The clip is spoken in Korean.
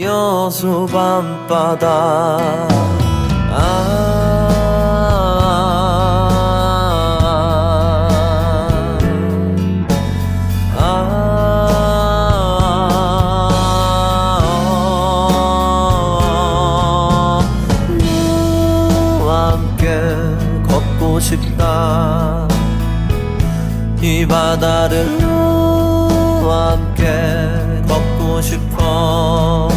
여수 밤바다. 아, 아, 아, 아. 이 바다를 너와 함께 걷고 싶어.